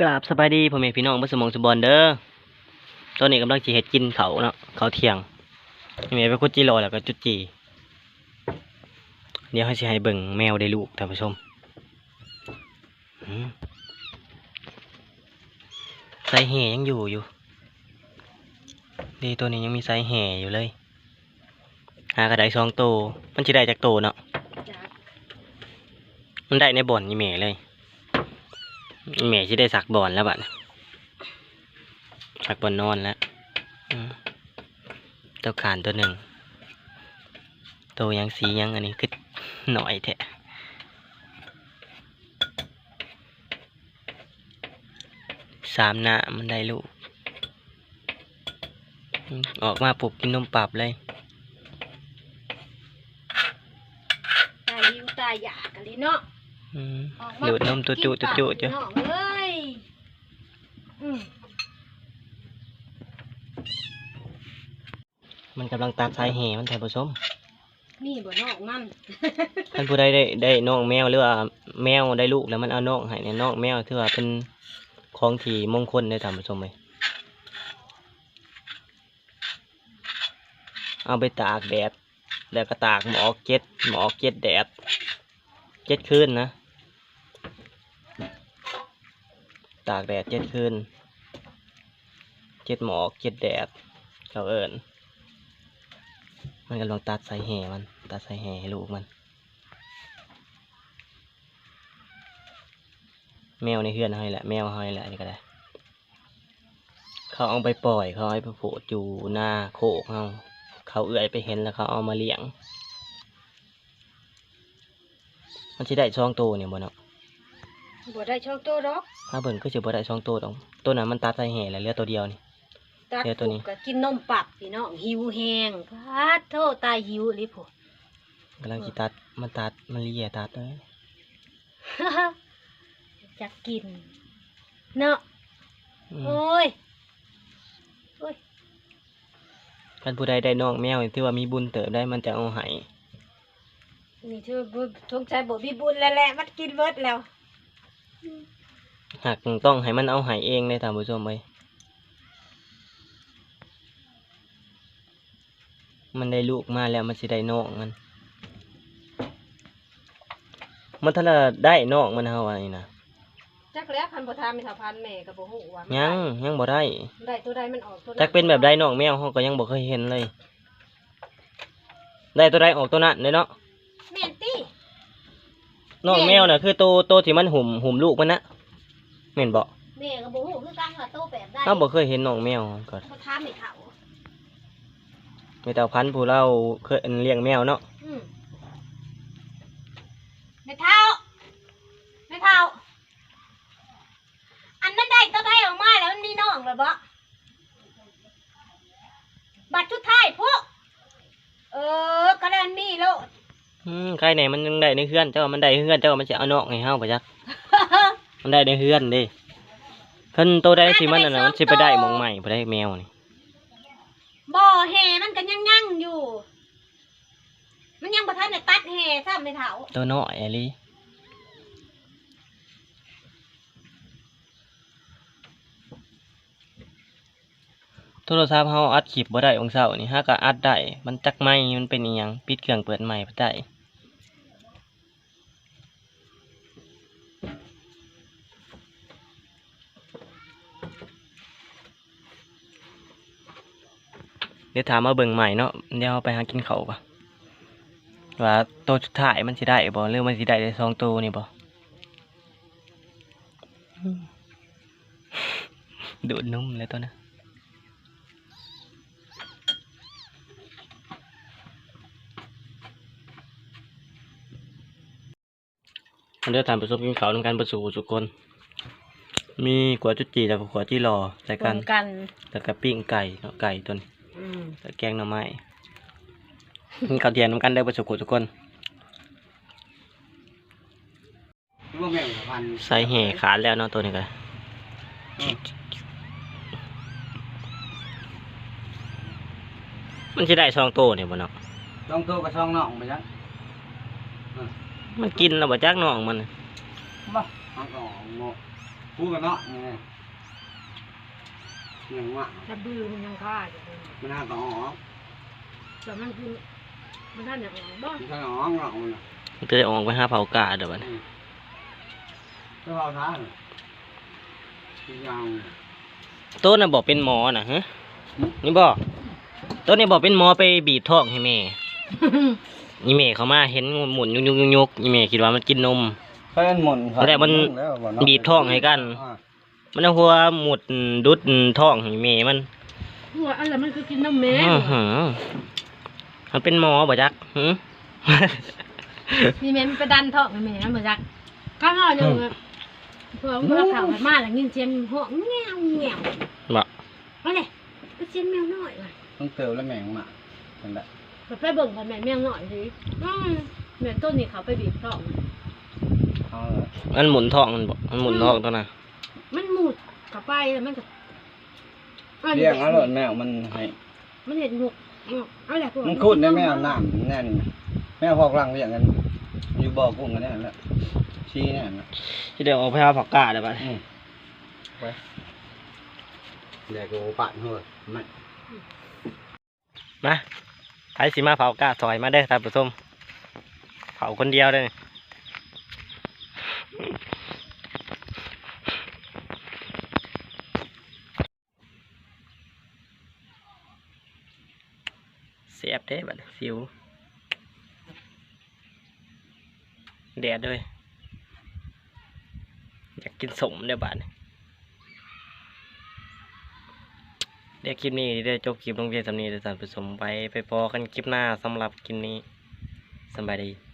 กราบสบายดีพ่อแม่พี่น้องเบ่สมองสุบอลเด้อตอนนี้กำลังสิเฮ็ดกินเขาวเนาะเขาวเที่ยงแม่ไปคุดจิโร่แล้วก็จุดจีเดี๋ยวเขาสิให้เบิ่งแมวได้ลูกท่านผู้ชมอืมใส่แห่ยังอยู่อยู่ดีตัวนี้ยังมีใส่แห่อยู่เลยหากระไดสองโตวมันสิได้จากโตวเนาะจากมันได้ในบ่อนนี่แม่เลยอี แม่ที่ได้สักบอนแล้วบัดสักบอนนอนแล้วเจ้าขานตัวหนึ่งตัวยังสียังอันนี้คือหน่อยแท้สามหน้ามันได้ลูก ออกมาปุบกินนมปรับเลยตายหิวตายอยากกันเลยเนาะ ดูดนมตัวจุตัวจุจ้ะมันกำลังตามสายแห่มันแทนผสมนี่บ่นอกมันท่านผู้ใดได้ได้นองแมวหรือว่าแมวได้ลูกแล้วมันเอานองให้เนี่ยนองแมวถือว่าเป็นของที่มงคลได้ท่านผู้ชมเลยเอาไปตากแดดแล้วก็ตากหมอกเจ็ดหมอกเจ็ดแดดเจ็ดคืนนะ ตากแดดเจ็ดคืนเจ็ดหมอกเจ็ดแดดเขาเอิญมันกำลังตัดสายแห่มัน ตัดสายแห่ให้ลูกมัน แมวในเฮือนเฮานี่แหละ แมวเฮานี่แหละนี่ก็ได้ เขาเอาไปปล่อยเขาเอาไปโผล่อยู่หน้าโคกเฮาเขาเอื้อยไปเห็นแล้วเขาเอามาเลี้ยง มันสิได้ช่องโตวเนี่ยบ่เนาะ บ่ได้ช่องโตดอกถ้าเบิ่งก็สิบ่ได้ช่องโตวดอกตัวนั้นมันตัดใส่แห่แล้วเหลือตัวเดียวนี่ ตัดเดี๋ยวตัวนี้ปุ๊บก็กินนมปับพี่น้องหิวแห้งพาดโทษตายหิวเลยผู้กำลังสิตัดมันตัดมันเลียตัดเลยจะกิน เนาะอืมโอ้ยโอ้ยคันผู้ใดได้น้องแมวนี่ถือว่ามีบุญเติบได้มันจะเอาให้นี่เธอบ่ทงใจบ่มีบุญแล้วแหละมันกินเบิดแล้ว หากต้องให้มันเอาให้เองเลยท่านผู้ชมเอ้ยมันได้ลูกมาแล้วมันสิได้น้องมันมันถ้าได้น้องมันเฮาว่านี่นะจักแล้วคันบ่ทามีสาวพันแม่ก็บ่ฮู้ว่ามันยังยังบ่ได้ได้ตัวใดมันออกตัวจักเป็นแบบใดน้องแมวเฮาก็ยังบ่เคยเห็นเลย ได้ตัวใดออกตัวนั้นเลยเนาะแม่นติ น้องแมวน่ะคือตัวตัวที่มันหุ่มหุ่มลูกมันนะแม่นบ่แม่ก็บ่ฮู้คือกันว่าโตแบบใดเฮาบ่เคยเห็นน้องแมวก็บ่ทาไม่เฒ่ามีแต่พันธุ์ผู้เราเคยเลี้ยงแมวเนาะอืมไม่เฒ่าไม่เฒ่าอันมันได้ตัวใดออกมาแล้วมันมีน้องแล้วบ่บัตรชุดท้ายพวกเออกระดานมีแล้วอืม ใครไหนมันยังได้ในเฮือนเจ้ามันได้ในเฮือนเจ้ามันจะเอาน้องให้เฮาบ่จักมันได้ในเฮือนเดิเพิ่นโตได้ที่มันน่ะนะมันสิไปได้หมองใหม่บ่ได้แมวนี่บ่อแห่มันก็ยังยั่งอยู่ มันยังบ่ทันได้ตัดแห่ซ้ำไม่เฒ่าตัวน้อยอะลิ โทรศัพท์เฮาอัดคลิปบ่ได้องเช้านี่ฮะก็อัดได้ มันจักไม้มันเป็นอีหยังปิดเครื่องเปิดใหม่บ่ได้เดี๋ยวถามมาเบิ่งใหม่เนาะเดี๋ยวไปหากินเขาปะว่าตัวสุดท้ายมันสิได้บ่หรือมันสิได้ได้สองตัวนี่บ่ดูดนุ่มเลยตัวนะ เดี๋ยวทานประสบกินเขาวในการประสูสุกคน มีกวดจุดจีแล้วก็ขวดที่รอใส่กันกัน แล้วก็ปิ้งไก่เนาะไก่ตัวนี้อืมแล้วแกงหน่อไม้กินข้าวเทียนน้ำกันได้ประสุกุทุกคนว่าแม่งพันใส่แห่ขาดแล้วเนาะตัวนี้ก็มันจะได้ซองโตเนี่ยบ่เนาะต้องโตกับช่องน้องไปจัง มันกินแล้วบ่จักน้องมันบ่เอาก็โง่พูดกันเนาะนี่ยังวะจะบือมันยังฆ่าอยู่เลยมันหาต่อออกแต่มันคือมันท่านอย่างไรบ้างมันท่านออกเงามันน่ะมันจะได้ออกไปหาเผากาเดี๋ยวบัดนี้อืมก็เอาท่าเลยยาวต้นน่ะบอกเป็นหมอน่ะฮะนี่บอกต้นนี่บอกเป็นหมอไปบีบท้องให้แม่ นี่แม่เขามาเห็นหมุนยุกยุกยุกยุกนี่แม่คิดว่ามันกินนม เพิ่นหมุนแต่มันบีบท้องให้กันมันเอาหัวหมุดดุดท้องให้แม่มันหัวอะไรมันคือกินน้ำแม่อื้อหือมันเป็นหมอบ่จักหือนี่แม่มันไปดันท้องแม่มันมาจากข้างนอกอยู่พอมันข่าวมาแล้วยินเสียงห้องแง่วแง่วบ่เอาเลยก็เสียงแมวน้อยว่ะต้องเติมแล้วแมงมาเป็นแบบไปไปเบิ่งกันแม่แมวน้อยสิอืมแม่ต้นนี่เขาไปบีบท้อง เอาเลยมันหมุนท้องมันบ่มันหมุนท้องตัวน่ะมันหมุดเข้าไปแล้วมันก็อาเลี้ยงเอาเลยแมวมันให้มันเห็นหกเอาแหละพวกมันคุดในแมวน้ำแน่นแมวพอกรังเลี้ยงกัน อยู่บ่อกุ้งกันแน่นแหละชี้แน่นนะที่เดี๋ยวเอาไปหาเผากาเดี๋ยวบัดอืมไปเดี๋ยวกูปั่นหัวมันมา ไผสิมาเผากาซอยมาเด้อท่านผู้ชมเผาคนเดียวเด้เสียบเด้บัดนี้ฟิวแดดด้วย อยากกินสมเด้อบัดนี้ เดี๋ยวคลิปนี้ได้จบคลิปลงเพียงสำนีแต่สารผสมไปไปพอกันคลิปหน้าสำหรับคลิปนี้สบายดี